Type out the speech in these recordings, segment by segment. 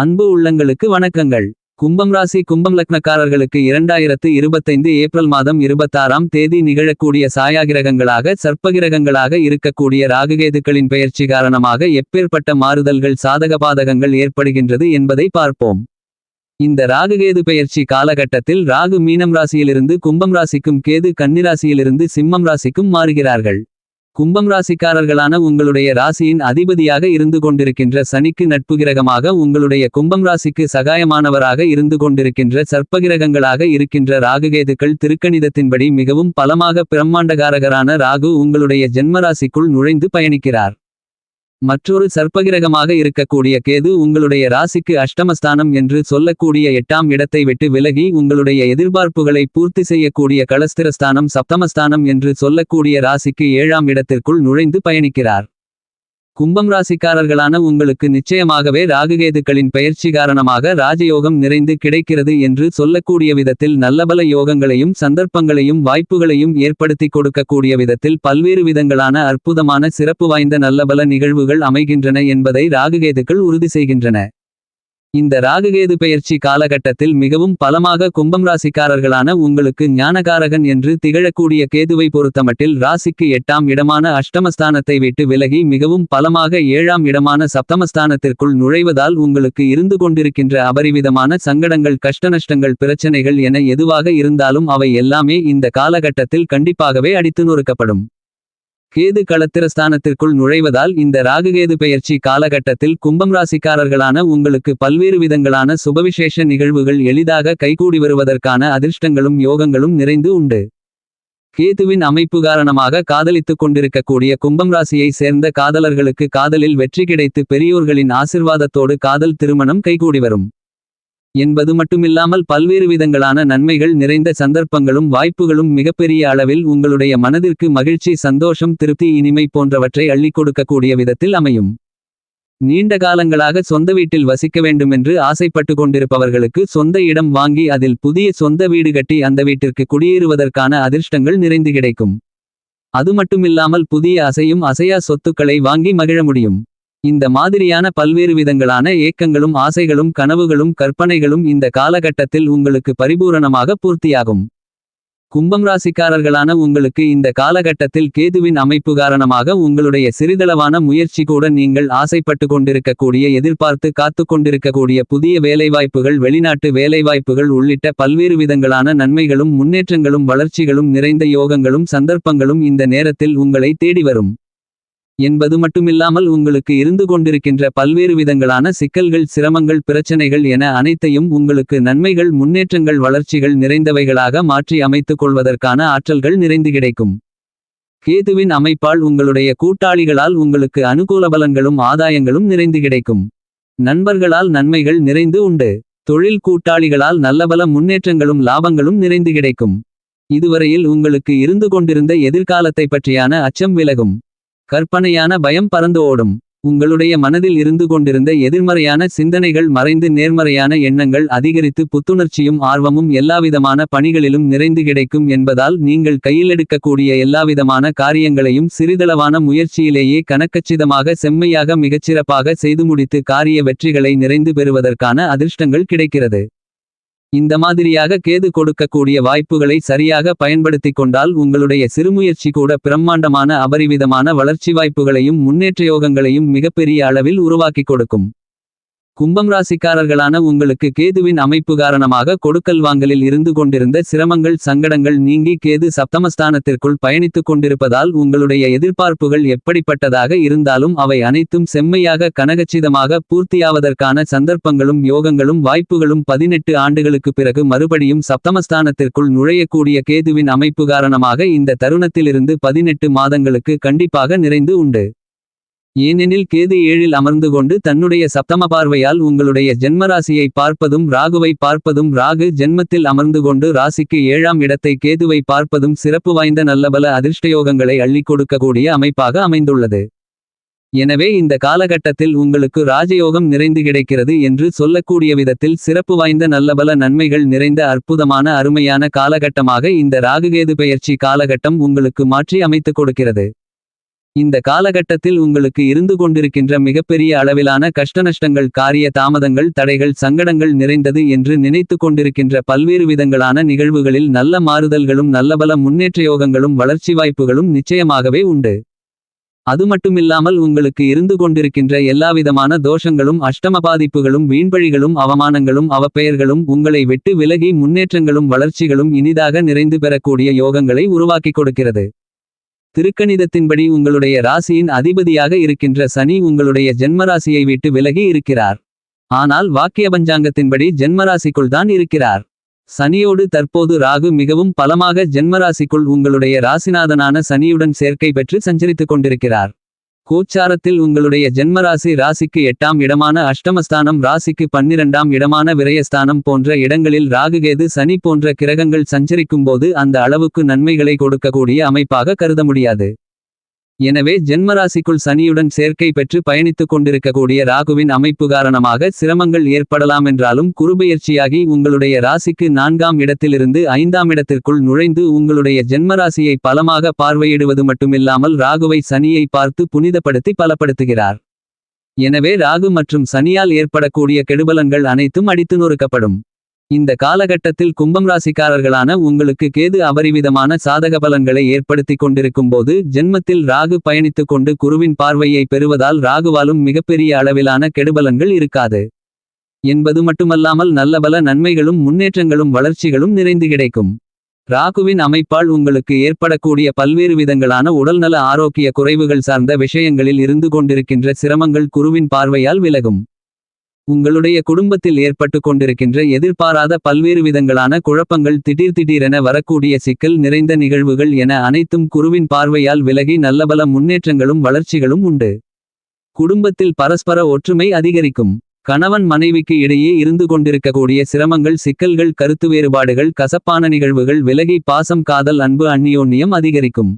அன்பு உள்ளங்களுக்கு வணக்கங்கள். கும்பம் ராசி கும்பம் லக்னக்காரர்களுக்கு இரண்டாயிரத்து இருபத்தைந்து ஏப்ரல் மாதம் இருபத்தாறாம் தேதி நிகழக்கூடிய சாயாகிரகங்களாக சர்ப்பகிரகங்களாக இருக்கக்கூடிய ராகுகேதுக்களின் பெயர்ச்சி காரணமாக எப்பேற்பட்ட மாறுதல்கள் சாதக பாதகங்கள் ஏற்படுகின்றது என்பதை பார்ப்போம். இந்த ராகுகேது பெயர்ச்சி காலகட்டத்தில் ராகு மீனம் ராசியிலிருந்து கும்பம் ராசிக்கும் கேது கன்னிராசியிலிருந்து சிம்மம் ராசிக்கும் மாறுகிறார்கள். கும்பம் ராசிக்காரர்களான உங்களுடைய ராசியின் அதிபதியாக இருந்து கொண்டிருக்கின்ற சனிக்கு நட்பு கிரகமாக உங்களுடைய கும்பம் ராசிக்கு சகாயமானவராக இருந்து கொண்டிருக்கின்ற சர்ப்பகிரகங்களாக இருக்கின்ற ராகுகேதுக்கள் திருக்கணிதத்தின்படி மிகவும் பலமாக பிரம்மாண்டகாரகரான ராகு உங்களுடைய ஜென்மராசிக்குள் நுழைந்து பயணிக்கிறார். மற்றொரு சர்ப்பகிரகமாக இருக்கக்கூடிய கேது உங்களுடைய ராசிக்கு அஷ்டமஸ்தானம் என்று சொல்லக்கூடிய எட்டாம் இடத்தை விட்டு விலகி உங்களுடைய எதிர்பார்ப்புகளை பூர்த்தி செய்யக்கூடிய களஸ்திரஸ்தானம் சப்தமஸ்தானம் என்று சொல்லக்கூடிய ராசிக்கு ஏழாம் இடத்திற்குள் நுழைந்து பயணிக்கிறார். கும்பம் ராசிக்காரர்களான உங்களுக்கு நிச்சயமாகவே ராகுகேதுக்களின் பெயர்ச்சி காரணமாக ராஜயோகம் நிறைந்து கிடைக்கிறது என்று சொல்லக்கூடிய விதத்தில் நல்லபல யோகங்களையும் சந்தர்ப்பங்களையும் வாய்ப்புகளையும் ஏற்படுத்தி கொடுக்கக்கூடிய விதத்தில் பல்வேறு விதங்களான அற்புதமான சிறப்பு வாய்ந்த நல்லபல நிகழ்வுகள் அமைகின்றன என்பதை ராகுகேதுக்கள் உறுதி செய்கின்றன. இந்த ராகுகேது பெயர்ச்சி காலகட்டத்தில் மிகவும் பலமாக கும்பம் ராசிக்காரர்களான உங்களுக்கு ஞானகாரகன் என்று திகழக்கூடிய கேதுவை பொறுத்தமட்டில் ராசிக்கு எட்டாம் இடமான அஷ்டமஸ்தானத்தை விட்டு விலகி மிகவும் பலமாக ஏழாம் இடமான சப்தமஸ்தானத்திற்குள் நுழைவதால் உங்களுக்கு இருந்து கொண்டிருக்கின்ற அபரிவிதமான சங்கடங்கள் கஷ்டநஷ்டங்கள் பிரச்சனைகள் என எதுவாக இருந்தாலும் அவை எல்லாமே இந்த காலகட்டத்தில் கண்டிப்பாகவே அடித்து நொறுக்கப்படும். கேது களத்திரஸ்தானத்திற்குள் நுழைவதால் இந்த ராகுகேது பெயர்ச்சி காலகட்டத்தில் கும்பம் ராசிக்காரர்களான உங்களுக்கு பல்வேறு விதங்களான சுபவிசேஷ நிகழ்வுகள் எளிதாக கைகூடி வருவதற்கான அதிர்ஷ்டங்களும் யோகங்களும் நிறைந்து உண்டு. கேதுவின் அமைப்பு காரணமாக காதலித்துக் கொண்டிருக்கக்கூடிய கும்பம் ராசியை சேர்ந்த காதலர்களுக்கு காதலில் வெற்றி கிடைத்து பெரியோர்களின் ஆசிர்வாதத்தோடு காதல் திருமணம் கைகூடி வரும். என்பது மட்டுமில்லாமல் பல்வேறு விதங்களான நன்மைகள் நிறைந்த சந்தர்ப்பங்களும் வாய்ப்புகளும் மிகப்பெரிய அளவில் உங்களுடைய மனதிற்கு மகிழ்ச்சி சந்தோஷம் திருப்தி இனிமை போன்றவற்றை அள்ளிக் கொடுக்கக்கூடிய விதத்தில் அமையும். நீண்ட காலங்களாக சொந்த வீட்டில் வசிக்க வேண்டுமென்று ஆசைப்பட்டு கொண்டிருப்பவர்களுக்கு சொந்த இடம் வாங்கி அதில் புதிய சொந்த வீடு கட்டி அந்த வீட்டிற்கு குடியேறுவதற்கான அதிர்ஷ்டங்கள் நிறைந்து கிடைக்கும். அது மட்டுமில்லாமல் புதிய அசையும் அசையா சொத்துக்களை வாங்கி மகிழ முடியும். இந்த மாதிரியான பல்வேறு விதங்களான ஏக்கங்களும் ஆசைகளும் கனவுகளும் கற்பனைகளும் இந்த காலகட்டத்தில் உங்களுக்கு பரிபூரணமாக பூர்த்தியாகும். கும்பம் ராசிக்காரர்களான உங்களுக்கு இந்த காலகட்டத்தில் கேதுவின் அமைப்பு காரணமாக உங்களுடைய சிறிதளவான முயற்சி கூட நீங்கள் ஆசைப்பட்டு கொண்டிருக்கக்கூடிய எதிர்பார்த்து காத்து கொண்டிருக்கக்கூடிய புதிய வேலைவாய்ப்புகள் வெளிநாட்டு வேலைவாய்ப்புகள் உள்ளிட்ட பல்வேறு விதங்களான நன்மைகளும் முன்னேற்றங்களும் வளர்ச்சிகளும் நிறைந்த யோகங்களும் சந்தர்ப்பங்களும் இந்த நேரத்தில் உங்களை தேடி வரும். என்பது மட்டுமில்லாமல் உங்களுக்கு இருந்து கொண்டிருக்கின்ற பல்வேறு விதங்களான சிக்கல்கள் சிரமங்கள் பிரச்சனைகள் என அனைத்தையும் உங்களுக்கு நன்மைகள் முன்னேற்றங்கள் வளர்ச்சிகள் நிறைந்தவைகளாக மாற்றி அமைத்துக் கொள்வதற்கான ஆற்றல்கள் நிறைந்து கிடைக்கும். கேதுவின் அமைப்பால் உங்களுடைய கூட்டாளிகளால் உங்களுக்கு அனுகூல பலன்களும் ஆதாயங்களும் நிறைந்து கிடைக்கும். நண்பர்களால் நன்மைகள் நிறைந்து உண்டு. தொழில் கூட்டாளிகளால் நல்லபல முன்னேற்றங்களும் லாபங்களும் நிறைந்து கிடைக்கும். இதுவரையில் உங்களுக்கு இருந்து கொண்டிருந்த எதிர்காலத்தை பற்றியான அச்சம் விலகும். கற்பனையான பயம் பறந்து ஓடும். உங்களுடைய மனதில் இருந்து கொண்டிருந்த எதிர்மறையான சிந்தனைகள் மறைந்து நேர்மறையான எண்ணங்கள் அதிகரித்து புத்துணர்ச்சியும் ஆர்வமும் எல்லாவிதமான பணிகளிலும் நிறைந்து கிடைக்கும் என்பதால் நீங்கள் கையிலெடுக்கக்கூடிய எல்லாவிதமான காரியங்களையும் சிறிதளவான முயற்சியிலேயே கணக்கச்சிதமாக செம்மையாக மிகச்சிறப்பாக செய்து முடித்து காரிய வெற்றிகளை நிறைந்து பெறுவதற்கான அதிர்ஷ்டங்கள் கிடைக்கிறது. இந்த மாதிரியாக கேது கொடுக்கக்கூடிய வாய்ப்புகளை சரியாக பயன்படுத்திக் கொண்டால் உங்களுடைய சிறுமுயற்சி கூட பிரம்மாண்டமான அபரிவிதமான வளர்ச்சி வாய்ப்புகளையும் முன்னேற்ற யோகங்களையும் மிகப்பெரிய அளவில் உருவாக்கிக் கொடுக்கும். கும்பம் ராசிக்காரர்களான உங்களுக்கு கேதுவின் அமைப்பு காரணமாக கொடுக்கல் வாங்கலில் இருந்து கொண்டிருந்த சிரமங்கள் சங்கடங்கள் நீங்கி கேது சப்தமஸ்தானத்திற்குள் பயணித்துக் கொண்டிருப்பதால் உங்களுடைய எதிர்பார்ப்புகள் எப்படிப்பட்டதாக இருந்தாலும் அவை அனைத்தும் செம்மையாக கனகச்சிதமாக பூர்த்தியாவதற்கான சந்தர்ப்பங்களும் யோகங்களும் வாய்ப்புகளும் பதினெட்டு ஆண்டுகளுக்கு பிறகு மறுபடியும் சப்தமஸ்தானத்திற்குள் நுழையக்கூடிய கேதுவின் அமைப்பு காரணமாக இந்த தருணத்திலிருந்து பதினெட்டு மாதங்களுக்கு கண்டிப்பாக நிறைந்து உண்டு. ஏனெனில் கேது ஏழில் அமர்ந்து கொண்டு தன்னுடைய சப்தம பார்வையால் உங்களுடைய ஜென்மராசியை பார்ப்பதும் ராகுவை பார்ப்பதும் ராகு ஜென்மத்தில் அமர்ந்து கொண்டு ராசிக்கு ஏழாம் இடத்தை கேதுவை பார்ப்பதும் சிறப்பு வாய்ந்த நல்லபல அதிர்ஷ்டயோகங்களை அள்ளிக் கொடுக்கக்கூடிய அமைப்பாக அமைந்துள்ளது. எனவே இந்த காலகட்டத்தில் உங்களுக்கு ராஜயோகம் நிறைந்து கிடைக்கிறது என்று சொல்லக்கூடிய விதத்தில் சிறப்பு வாய்ந்த நல்லபல நன்மைகள் நிறைந்த அற்புதமான அருமையான காலகட்டமாக இந்த ராகுகேது பெயர்ச்சி காலகட்டம் உங்களுக்கு மாற்றி அமைத்துக் கொடுக்கிறது. இந்த காலகட்டத்தில் உங்களுக்கு இருந்து கொண்டிருக்கின்ற மிகப்பெரிய அளவிலான கஷ்டநஷ்டங்கள் காரிய தாமதங்கள் தடைகள் சங்கடங்கள் நிறைந்தது என்று நினைத்து கொண்டிருக்கின்ற பல்வேறு விதங்களான நிகழ்வுகளில் நல்ல மாறுதல்களும் நல்லபல முன்னேற்ற யோகங்களும் வளர்ச்சி வாய்ப்புகளும் நிச்சயமாகவே உண்டு. அது மட்டுமில்லாமல் உங்களுக்கு இருந்து கொண்டிருக்கின்ற எல்லாவிதமான தோஷங்களும் அஷ்டம பாதிப்புகளும் வீண்பழிகளும் அவமானங்களும் அவப்பெயர்களும் உங்களை விட்டு விலகி முன்னேற்றங்களும் வளர்ச்சிகளும் இனிதாக நிறைந்து பெறக்கூடிய யோகங்களை உருவாக்கிக் கொடுக்கிறது. திருக்கணிதத்தின்படி உங்களுடைய ராசியின் அதிபதியாக இருக்கின்ற சனி உங்களுடைய ஜென்மராசியை விட்டு விலகி இருக்கிறார். ஆனால் வாக்கிய பஞ்சாங்கத்தின்படி ஜென்மராசிக்குள் தான் இருக்கிறார். சனியோடு தற்போது ராகு மிகவும் பலமாக ஜென்மராசிக்குள் உங்களுடைய ராசிநாதனான சனியுடன் சேர்க்கை பெற்று சஞ்சரித்துக் கொண்டிருக்கிறார். கோச்சாரத்தில் உங்களுடைய ஜென்மராசி ராசிக்கு எட்டாம் இடமான அஷ்டமஸ்தானம் ராசிக்கு பன்னிரண்டாம் இடமான விரயஸ்தானம் போன்ற இடங்களில் ராகுகேது சனி போன்ற கிரகங்கள் சஞ்சரிக்கும்போது அந்த அளவுக்கு நன்மைகளை கொடுக்கக்கூடிய அமைப்பாக கருத முடியாது. எனவே ஜென்மராசிக்குள் சனியுடன் சேர்க்கை பெற்று பயணித்துக் கொண்டிருக்கக்கூடிய ராகுவின் அமைப்பு காரணமாக சிரமங்கள் ஏற்படலாமென்றாலும் குறுபெயர்ச்சியாகி உங்களுடைய ராசிக்கு நான்காம் இடத்திலிருந்து ஐந்தாம் இடத்திற்குள் நுழைந்து உங்களுடைய ஜென்மராசியை பலமாக பார்வையிடுவது மட்டுமில்லாமல் ராகுவை சனியை பார்த்து புனிதப்படுத்தி பலப்படுத்துகிறார். எனவே ராகு மற்றும் சனியால் ஏற்படக்கூடிய கெடுபலன்கள் அனைத்தும் அடித்து நொறுக்கப்படும். இந்த காலகட்டத்தில் கும்பம் ராசிக்காரர்களான உங்களுக்கு கேது அபரிவிதமான சாதக பலன்களை ஏற்படுத்திக் கொண்டிருக்கும் போது ஜென்மத்தில் ராகு பயணித்துக் கொண்டு குருவின் பார்வையை பெறுவதால் ராகுவாலும் மிகப்பெரிய அளவிலான கெடுபலன்கள் இருக்காது. என்பது மட்டுமல்லாமல் நல்லபல நன்மைகளும் முன்னேற்றங்களும் வளர்ச்சிகளும் நிறைந்து கிடைக்கும். ராகுவின் அமைப்பால் உங்களுக்கு ஏற்படக்கூடிய பல்வேறு விதங்களான உடல்நல ஆரோக்கிய குறைவுகள் சார்ந்த விஷயங்களில் இருந்து கொண்டிருக்கின்ற சிரமங்கள் குருவின் பார்வையால் விலகும். உங்களுடைய குடும்பத்தில் ஏற்பட்டு கொண்டிருக்கின்ற எதிர்பாராத பல்வேறு விதங்களான குழப்பங்கள் திடீர் திடீரென வரக்கூடிய சிக்கல் நிறைந்த நிகழ்வுகள் என அனைத்தும் குருவின் பார்வையால் விலகி நல்லபல முன்னேற்றங்களும் வளர்ச்சிகளும் உண்டு. குடும்பத்தில் பரஸ்பர ஒற்றுமை அதிகரிக்கும். கணவன் மனைவிக்கு இடையே இருந்து கொண்டிருக்கக்கூடிய சிரமங்கள் சிக்கல்கள் கருத்து வேறுபாடுகள் கசப்பான நிகழ்வுகள் விலகி பாசம் காதல் அன்பு அந்நியோன்னியம் அதிகரிக்கும்.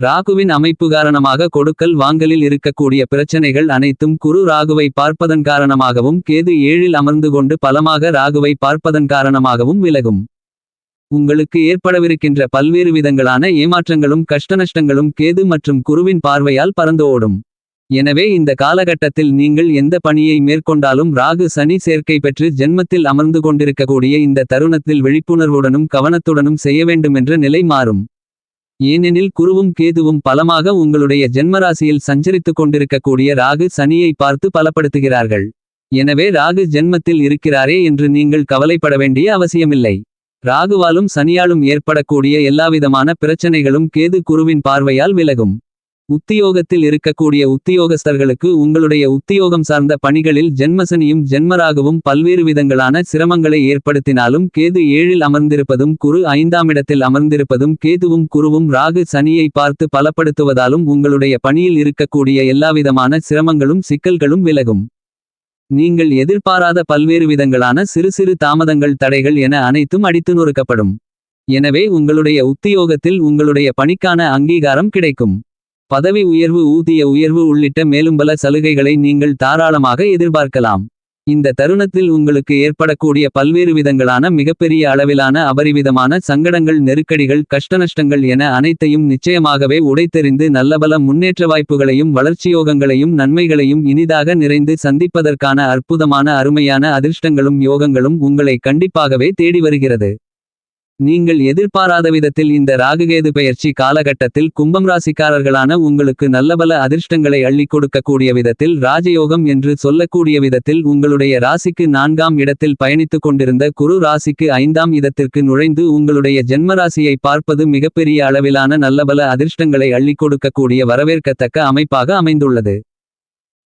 ராகுவின் அமைப்பு காரணமாக கொடுக்கல் வாங்கலில் இருக்கக்கூடிய பிரச்சனைகள் அனைத்தும் குரு ராகுவை பார்ப்பதன் காரணமாகவும் கேது ஏழில் அமர்ந்து கொண்டு பலமாக ராகுவை பார்ப்பதன் காரணமாகவும் விலகும். உங்களுக்கு ஏற்படவிருக்கின்ற பல்வேறு விதங்களான ஏமாற்றங்களும் கஷ்டநஷ்டங்களும் கேது மற்றும் குருவின் பார்வையால் பறந்து ஓடும். எனவே இந்த காலகட்டத்தில் நீங்கள் எந்த பணியை மேற்கொண்டாலும் ராகு சனி சேர்க்கை பெற்று ஜென்மத்தில் அமர்ந்து கொண்டிருக்கக்கூடிய இந்த தருணத்தில் விழிப்புணர்வுடனும் கவனத்துடனும் செய்ய வேண்டுமென்ற நிலை மாறும். ஏனெனில் குருவும் கேதுவும் பலமாக உங்களுடைய ஜென்மராசியில் சஞ்சரித்துக் கொண்டிருக்கக்கூடிய ராகு சனியை பார்த்து பலப்படுத்துகிறார்கள். எனவே ராகு ஜென்மத்தில் இருக்கிறாரே என்று நீங்கள் கவலைப்பட வேண்டிய அவசியமில்லை. ராகுவாலும் சனியாலும் ஏற்படக்கூடிய எல்லாவிதமான பிரச்சனைகளும் கேது குருவின் பார்வையால் விலகும். உத்தியோகத்தில் இருக்கக்கூடிய உத்தியோகஸ்தர்களுக்கு உங்களுடைய உத்தியோகம் சார்ந்த பணிகளில் ஜென்மசனியும் ஜென்மராகவும் பல்வேறு விதங்களான சிரமங்களை ஏற்படுத்தினாலும் கேது ஏழில் அமர்ந்திருப்பதும் குரு ஐந்தாம் இடத்தில் அமர்ந்திருப்பதும் கேதுவும் குருவும் ராகு சனியை பார்த்து பலப்படுத்துவதாலும் உங்களுடைய பணியில் இருக்கக்கூடிய எல்லாவிதமான சிரமங்களும் சிக்கல்களும் விலகும். நீங்கள் எதிர்பாராத பல்வேறு விதங்களான சிறு சிறு தாமதங்கள் தடைகள் என அனைத்தும் அடித்து நொறுக்கப்படும். எனவே உங்களுடைய உத்தியோகத்தில் உங்களுடைய பணிக்கான அங்கீகாரம் கிடைக்கும். பதவி உயர்வு ஊதிய உயர்வு உள்ளிட்ட மேலும் பல சலுகைகளை நீங்கள் தாராளமாக எதிர்பார்க்கலாம். இந்த தருணத்தில் உங்களுக்கு ஏற்படக்கூடிய பல்வேறு விதங்களான மிகப்பெரிய அளவிலான அபரிவிதமான சங்கடங்கள் நெருக்கடிகள் கஷ்டநஷ்டங்கள் என அனைத்தையும் நிச்சயமாகவே உடைத்தெறிந்து நல்லபல முன்னேற்ற வாய்ப்புகளையும் வளர்ச்சியோகங்களையும் நன்மைகளையும் இனிதாக நிறைந்து சந்திப்பதற்கான அற்புதமான அருமையான அதிர்ஷ்டங்களும் யோகங்களும் உங்களை கண்டிப்பாகவே தேடி வருகிறது. நீங்கள் எதிர்பாராத விதத்தில் இந்த ராகுகேது பெயர்ச்சி காலகட்டத்தில் கும்பம் ராசிக்காரர்களான உங்களுக்கு நல்லபல அதிர்ஷ்டங்களை அள்ளிக் கொடுக்கக்கூடிய விதத்தில் ராஜயோகம் என்று சொல்லக்கூடிய விதத்தில் உங்களுடைய ராசிக்கு நான்காம் இடத்தில் பயணித்துக் கொண்டிருந்த குரு ராசிக்கு ஐந்தாம் இடத்திற்கு நுழைந்து உங்களுடைய ஜென்மராசியை பார்ப்பது மிகப்பெரிய அளவிலான நல்லபல அதிர்ஷ்டங்களை அள்ளிக் கொடுக்கக்கூடிய வரவேற்கத்தக்க அமைப்பாக அமைந்துள்ளது.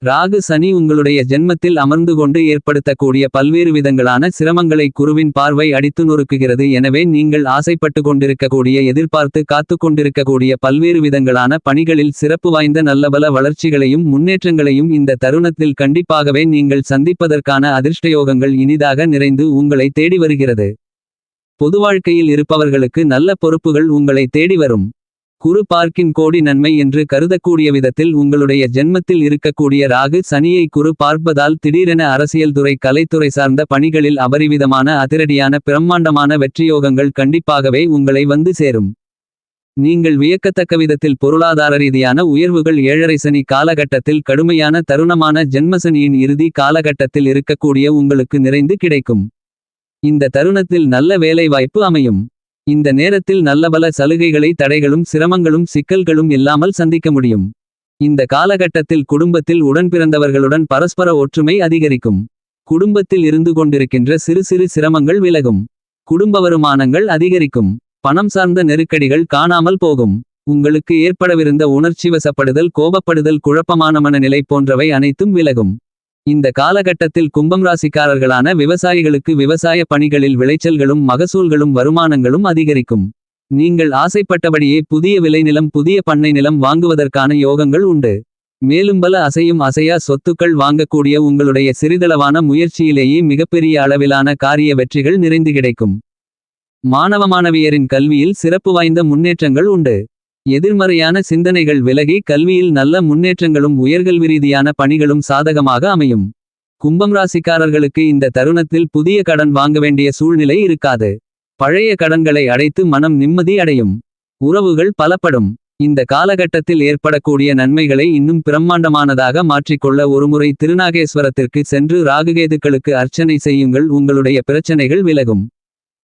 ராகு சனி உங்களுடைய ஜென்மத்தில் அமர்ந்து கொண்டு ஏற்படுத்தக்கூடிய பல்வேறு விதங்களான சிரமங்களை குருவின் பார்வை அடித்து நொறுக்குகிறது. எனவே நீங்கள் ஆசைப்பட்டு கொண்டிருக்கக்கூடிய எதிர்பார்த்து காத்து கொண்டிருக்கக்கூடிய பல்வேறு விதங்களான பணிகளில் சிறப்பு வாய்ந்த நல்லபல வளர்ச்சிகளையும் முன்னேற்றங்களையும் இந்த தருணத்தில் கண்டிப்பாகவே நீங்கள் சந்திப்பதற்கான அதிர்ஷ்டயோகங்கள் இனிதாக நிறைந்து உங்களை தேடி வருகிறது. பொது வாழ்க்கையில் இருப்பவர்களுக்கு நல்ல பொறுப்புகள் உங்களை தேடி வரும். குரு பார்க்கின் கோடி நன்மை என்று கருதக்கூடிய விதத்தில் உங்களுடைய ஜென்மத்தில் இருக்கக்கூடிய ராகு சனியை குரு பார்ப்பதால் திடீரென அரசியல் துறை கலைத்துறை சார்ந்த பணிகளில் அபரிவிதமான அதிரடியான பிரம்மாண்டமான வெற்றியோகங்கள் கண்டிப்பாகவே உங்களை வந்து சேரும் நீங்கள் வியக்கத்தக்க விதத்தில் பொருளாதார ரீதியான உயர்வுகள் ஏழரை சனி காலகட்டத்தில் கடுமையான தருணமான ஜென்மசனியின் இறுதி காலகட்டத்தில் இருக்கக்கூடிய உங்களுக்கு நிறைந்து கிடைக்கும். இந்த தருணத்தில் நல்ல வேலைவாய்ப்பு அமையும். இந்த நேரத்தில் நல்லபல சலுகைகளை தடைகளும் சிரமங்களும் சிக்கல்களும் இல்லாமல் சந்திக்க முடியும். இந்த காலகட்டத்தில் குடும்பத்தில் உடன்பிறந்தவர்களுடன் பரஸ்பர ஒற்றுமை அதிகரிக்கும். குடும்பத்தில் இருந்து கொண்டிருக்கின்ற சிறு சிறு சிரமங்கள் விலகும். குடும்ப வருமானங்கள் அதிகரிக்கும். பணம் சார்ந்த நெருக்கடிகள் காணாமல் போகும். உங்களுக்கு ஏற்படவிருந்த உணர்ச்சிவசப்படுதல் கோபப்படுதல் குழப்பமான மனநிலை போன்றவை அனைத்தும் விலகும். இந்த காலகட்டத்தில் கும்பம் ராசிக்காரர்களான விவசாயிகளுக்கு விவசாய பணிகளில் விளைச்சல்களும் மகசூல்களும் வருமானங்களும் அதிகரிக்கும். நீங்கள் ஆசைப்பட்டபடியே புதிய விளைநிலம் புதிய பண்ணை நிலம் வாங்குவதற்கான யோகங்கள் உண்டு. மேலும் பல அசையும் அசையா சொத்துக்கள் வாங்கக்கூடிய உங்களுடைய சிறிதளவான முயற்சியிலேயே மிகப்பெரிய அளவிலான காரிய வெற்றிகள் நிறைந்து கிடைக்கும். மாணவ மாணவியரின் கல்வியில் சிறப்பு வாய்ந்த முன்னேற்றங்கள் உண்டு. எதிர்மறையான சிந்தனைகள் விலகி கல்வியில் நல்ல முன்னேற்றங்களும் உயர்கல்வி ரீதியான பணிகளும் சாதகமாக அமையும். கும்பம் ராசிக்காரர்களுக்கு இந்த தருணத்தில் புதிய கடன் வாங்க வேண்டிய சூழ்நிலை இருக்காது. பழைய கடன்களை அடைத்து மனம் நிம்மதி அடையும். உறவுகள் பலப்படும். இந்த காலகட்டத்தில் ஏற்படக்கூடிய நன்மைகளை இன்னும் பிரம்மாண்டமானதாக மாற்றிக்கொள்ள ஒருமுறை திருநாகேஸ்வரத்திற்கு சென்று ராகுகேதுக்களுக்கு அர்ச்சனை செய்யுங்கள் உங்களுடைய பிரச்சனைகள் விலகும்.